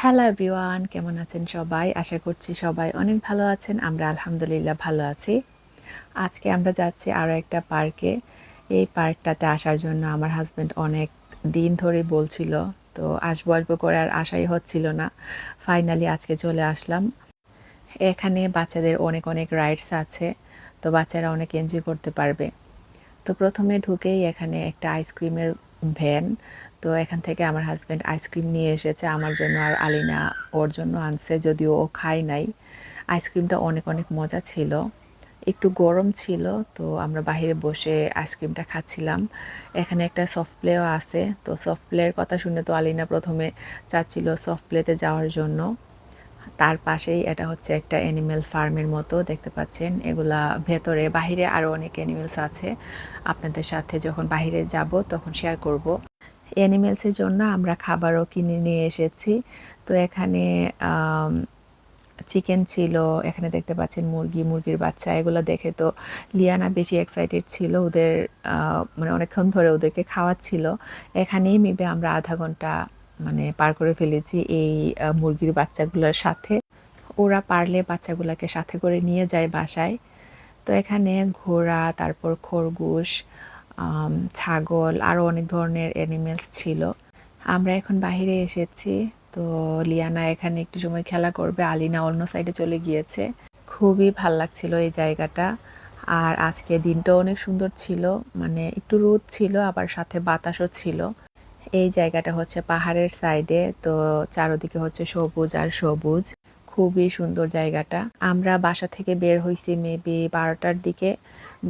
Hello everyone কেমন আছেন সবাই? আশা করছি সবাই অনেক ভালো আছেন, আমরা আলহামদুলিল্লাহ ভালো আছি। আজকে আমরা যাচ্ছি আরও একটা পার্কে। এই পার্কটাতে আসার জন্য আমার হাজব্যান্ড অনেক দিন ধরে বলছিল, তো আসব আসব করে আর আশাই হচ্ছিল না। ফাইনালি আজকে চলে আসলাম। এখানে বাচ্চাদের অনেক অনেক রাইডস আছে, তো বাচ্চারা অনেক এনজয় করতে পারবে। তো প্রথমে ঢুকেই এখানে একটা আইসক্রিমের ভ্যান তো এখান থেকে আমার হাজব্যান্ড আইসক্রিম নিয়ে এসেছে আমার জন্য আর আলিনা ওর জন্য আনছে, যদিও ও খায় নাই। আইসক্রিমটা অনেক অনেক মজা ছিল। একটু গরম ছিল, তো আমরা বাহিরে বসে আইসক্রিমটা খাচ্ছিলাম। এখানে একটা সফট প্লেও আছে, তো সফট প্লের কথা শুনে তো আলিনা প্রথমে চাচ্ছিল সফট প্লেতে যাওয়ার জন্য। তার পাশেই এটা হচ্ছে একটা অ্যানিমেল ফার্মের মতো, দেখতে পাচ্ছেন? এগুলা ভেতরে, বাহিরে আরও অনেক অ্যানিমেলস আছে। আপনাদের সাথে যখন বাহিরে যাব, তখন শেয়ার করব। অ্যানিমেলসের জন্য আমরা খাবারও কিনে নিয়ে এসেছি। তো এখানে চিকেন ছিল, এখানে দেখতে পাচ্ছেন মুরগি, মুরগির বাচ্চা, এগুলো দেখে তো লিয়ানা বেশি এক্সাইটেড ছিল। ওদের মানে অনেকক্ষণ ধরে ওদেরকে খাওয়াচ্ছিল। এখানেই মেবে আমরা আধা ঘণ্টা মানে পার করে ফেলেছি এই মুরগির বাচ্চাগুলোর সাথে। ওরা পারলে বাচ্চাগুলোকে সাথে করে নিয়ে যায় বাসায়। তো এখানে ঘোড়া, তারপর খরগোশ ছাগল আরও অনেক ধরনের অ্যানিমেলস ছিল। আমরা এখন বাহিরে এসেছি, তো লিয়ানা এখানে একটু সময় খেলা করবে। আলিনা অন্য সাইডে চলে গিয়েছে। খুবই ভালো লাগছিল এই জায়গাটা। আর আজকে দিনটাও অনেক সুন্দর ছিল মানে একটু রোদ ছিল, আবার সাথে বাতাসও ছিল। এই জায়গাটা হচ্ছে পাহাড়ের সাইডে তো চারোদিকে হচ্ছে সবুজ আর সবুজ। খুবই সুন্দর জায়গাটা। আমরা বাসা থেকে বের হয়েছি মেবি বারোটার দিকে।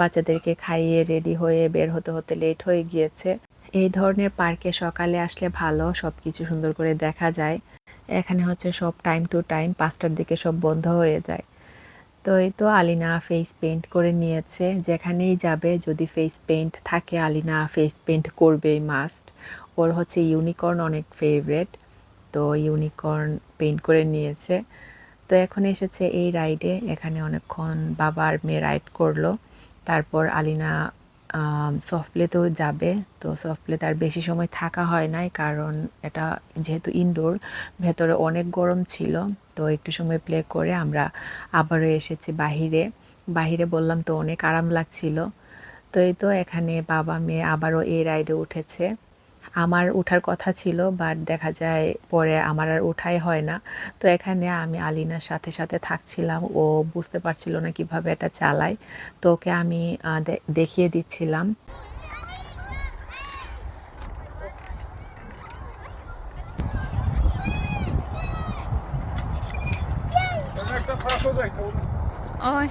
বাচ্চাদেরকে খাইয়ে রেডি হয়ে বের হতে হতে লেট হয়ে গিয়েছে। এই ধরনের পার্কে সকালে আসলে ভালো সব কিছু সুন্দর করে দেখা যায়। এখানে হচ্ছে সব টাইম টু টাইম পাঁচটার দিকে সব বন্ধ হয়ে যায়। তো এই তো আলিনা ফেস পেন্ট করে নিয়েছে। যেখানেই যাবে, যদি ফেস পেন্ট থাকে, আলিনা ফেস পেন্ট করবেই মাস্ট ওর হচ্ছে ইউনিকর্ন অনেক ফেভারেট তো ইউনিকর্ন পেন্ট করে নিয়েছে। তো এখন এসেছে এই রাইডে এখানে অনেকক্ষণ বাবার মেয়ে রাইড করল। তারপর আলিনা সফটপ্লেতেও যাবে। তো সফটপ্লেতে আর বেশি সময় থাকা হয় নাই কারণ এটা যেহেতু ইনডোর ভেতরে অনেক গরম ছিল। তো একটু সময় প্লে করে আমরা আবারও এসেছি বাহিরে। বাহিরে বললাম তো অনেক আরাম লাগছিল। তো এই তো এখানে বাবা, মেয়ে আবারও এই রাইডে উঠেছে। আমার ওঠার কথা ছিল বাট দেখা যায় পরে আমার আর ওঠাই হয় না তো এখানে আমি আলিনার সাথে সাথে থাকছিলাম ও বুঝতে পারছিল না কীভাবে এটা চালায় তো ওকে আমি দেখিয়ে দিচ্ছিলাম Oj.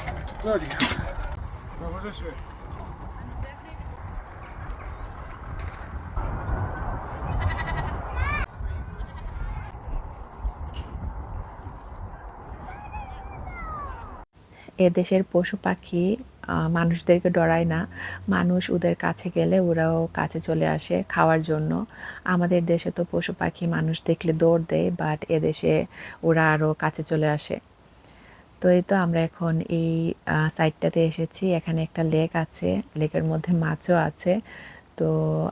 এদেশের পশু পাখি মানুষদেরকে ডরায় না। মানুষ ওদের কাছে গেলে ওরাও কাছে চলে আসে খাওয়ার জন্য। আমাদের দেশে তো পশু পাখি মানুষ দেখলে দৌড় দেয় বাট এদেশে ওরা আরও কাছে চলে আসে। তো এই তো আমরা এখন এই সাইডটাতে এসেছি। এখানে একটা লেক আছে। লেকের মধ্যে মাছও আছে। তো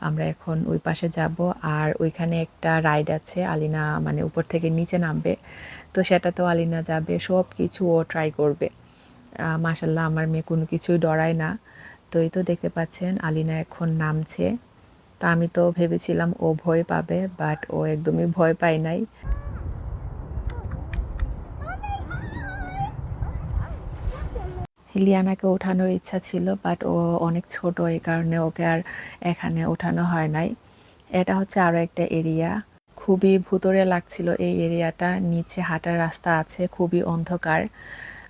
আমরা এখন ওই পাশে যাব। আর ওইখানে একটা রাইড আছে। আলিনা মানে উপর থেকে নিচে নামবে। তো সেটা তো আলিনা যাবে। সব কিছু ও ট্রাই করবে। মাসাল্লাহ আমার মেয়ে কোনো কিছুই ডরায় না। তো এই তো দেখতে পাচ্ছেন, আলিনা এখন নামছে। তা আমি তো ভেবেছিলাম ও ভয় পাবে বাট ও একদমই ভয় পায় নাই। লিয়ানাকে ওঠানোর ইচ্ছা ছিল বাট ও অনেক ছোট, এই কারণে ওকে আর এখানে ওঠানো হয় নাই। এটা হচ্ছে আরও একটা এরিয়া। খুবই ভুতরে লাগছিল এই এরিয়াটা, নিচে হাঁটার রাস্তা আছে, খুবই অন্ধকার।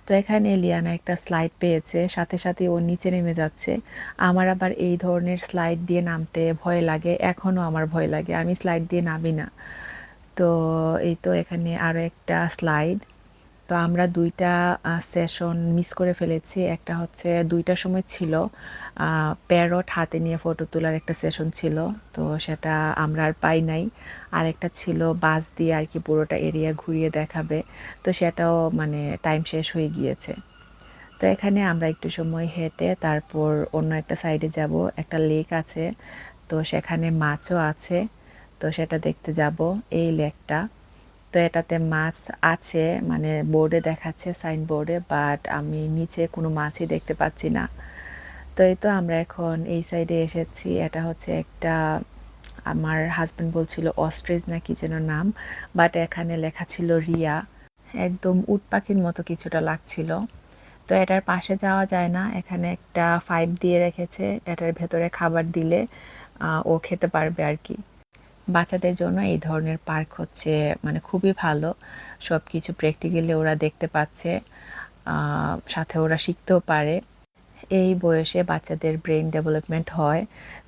তো এখানে লিয়ানা একটা স্লাইড পেয়েছে, সাথে সাথে ও নিচে নেমে যাচ্ছে। আমার আবার এই ধরনের স্লাইড দিয়ে নামতে ভয় লাগে এখনও আমার ভয় লাগে, আমি স্লাইড দিয়ে নামি না। তো এই তো এখানে আরও একটা স্লাইড তো আমরা দুইটা সেশন মিস করে ফেলেছি। একটা হচ্ছে দুইটার সময় ছিল। প্যারট হাতে নিয়ে ফটো তোলার একটা সেশন ছিল। তো সেটা আমরা আর পাই নাই। আর একটা ছিল বাস দিয়ে আর কি পুরোটা এরিয়া ঘুরিয়ে দেখাবে। তো সেটাও মানে টাইম শেষ হয়ে গিয়েছে। তো এখানে আমরা একটু সময় হেঁটে তারপর অন্য একটা সাইডে যাব। একটা লেক আছে। তো সেখানে মাছও আছে। তো সেটা দেখতে যাব এই লেকটা তো এটাতে মাছ আছে মানে বোর্ডে দেখাচ্ছে সাইন বোর্ডে বাট আমি নিচে কোনো মাছই দেখতে পাচ্ছি না। তো এই তো আমরা এখন এই সাইডে এসেছি। এটা হচ্ছে একটা, আমার হাজব্যান্ড বলছিল অস্ট্রেজ না কি যেন নাম বাট এখানে লেখা ছিল রিয়া। একদম উট পাখির মতো কিছুটা লাগছিল। তো এটার পাশে যাওয়া যায় না। এখানে একটা ফাইভ দিয়ে রেখেছে। এটার ভেতরে খাবার দিলে ও খেতে পারবে আর কি। বাচ্চাদের জন্য এই ধরনের পার্ক হচ্ছে মানে খুবই ভালো। সব কিছু প্র্যাকটিক্যালি ওরা দেখতে পাচ্ছে সাথে ওরা শিখতেও পারে। এই বয়সে বাচ্চাদের ব্রেন ডেভেলপমেন্ট হয়,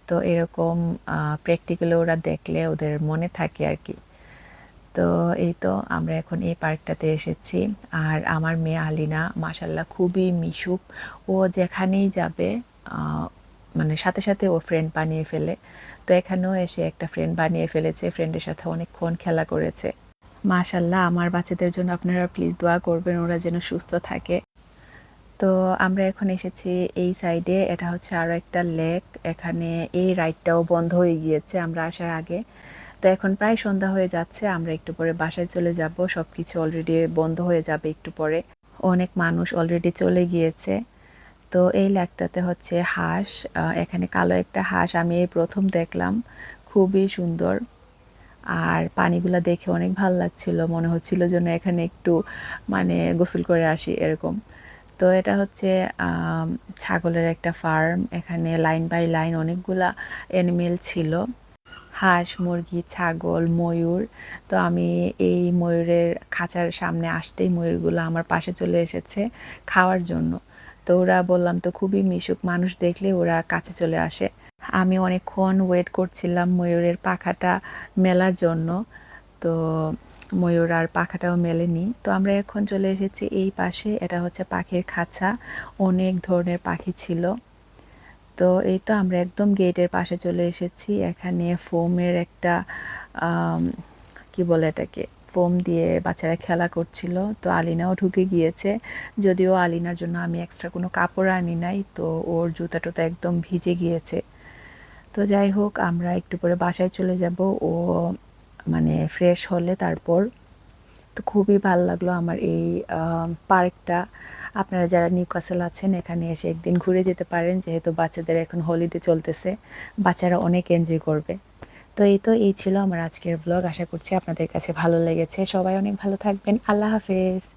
তো এরকম প্র্যাকটিক্যালি ওরা দেখলে ওদের মনে থাকে আর কি। তো এই তো আমরা এখন এই পার্কটাতে এসেছি। আর আমার মেয়ে আলিনা মাসাল্লাহ খুবই মিশুক। ও যেখানেই যাবে মানে সাথে সাথে ও ফ্রেন্ড বানিয়ে ফেলে। তো এখানেও এসে একটা ফ্রেন্ড বানিয়ে ফেলেছে ফ্রেন্ডের সাথে অনেকক্ষণ খেলা করেছে। মাশাল্লাহ আমার বাচ্চাদের জন্য আপনারা প্লিজ দোয়া করবেন, ওরা যেন সুস্থ থাকে। তো আমরা এখন এসেছি এই সাইডে এটা হচ্ছে আরও একটা লেক এখানে এই রাইডটাও বন্ধ হয়ে গিয়েছে আমরা আসার আগে। তো এখন প্রায় সন্ধ্যা হয়ে যাচ্ছে, আমরা একটু পরে বাসায় চলে যাব, সবকিছু অলরেডি বন্ধ হয়ে যাবে একটু পরে। অনেক মানুষ অলরেডি চলে গিয়েছে। তো এই লেকটাতে হচ্ছে হাঁস এখানে কালো একটা হাঁস আমি এই প্রথম দেখলাম, খুবই সুন্দর। আর পানিগুলা দেখে অনেক ভালো লাগছিল, মনে হচ্ছিল যেন এখানে একটু মানে গোসল করে আসি এরকম। তো এটা হচ্ছে ছাগলের একটা ফার্ম, এখানে লাইন বাই লাইন অনেকগুলা অ্যানিমেল ছিল। হাঁস, মুরগি, ছাগল, ময়ূর। তো আমি এই ময়ূরের খাঁচার সামনে আসতেই ময়ূরগুলো আমার পাশে চলে এসেছে খাওয়ার জন্য। তো ওরা বললাম, তো খুবই মিশুক, মানুষ দেখলে ওরা কাছে চলে আসে। আমি অনেকক্ষণ ওয়েট করছিলাম ময়ূরের পাখাটা মেলার জন্য। তো ময়ূর আর পাখাটাও মেলেনি। তো আমরা এখন চলে এসেছি এই পাশে, এটা হচ্ছে পাখির খাঁচা। অনেক ধরনের পাখি ছিল। তো এই তো আমরা একদম গেটের পাশে চলে এসেছি। এখানে ফোমের একটা কি বলে এটাকে? ফোম দিয়ে বাচ্চারা খেলা করছিল। তো আলিনাও ঢুকে গিয়েছে। যদিও আলিনার জন্য আমি এক্সট্রা কোনো কাপড় আনি নাই, তো ওর জুতা টুতা একদম ভিজে গিয়েছে। তো যাই হোক, আমরা একটু পরে বাসায় চলে যাব। ও মানে ফ্রেশ হলে তারপর। তো খুবই ভালো লাগল আমার এই পার্কটা। আপনারা যারা নিউ কাসেল আছেন, এখানে এসে একদিন ঘুরে যেতে পারেন, যেহেতু বাচ্চাদের এখন হলিডে চলতেছে। বাচ্চারা অনেক এনজয় করবে। তো এই তো, এই ছিল আমার আজকের ব্লগ আশা করছি আপনাদের কাছে ভালো লেগেছে। সবাই অনেক ভালো থাকবেন। আল্লাহ হাফেজ।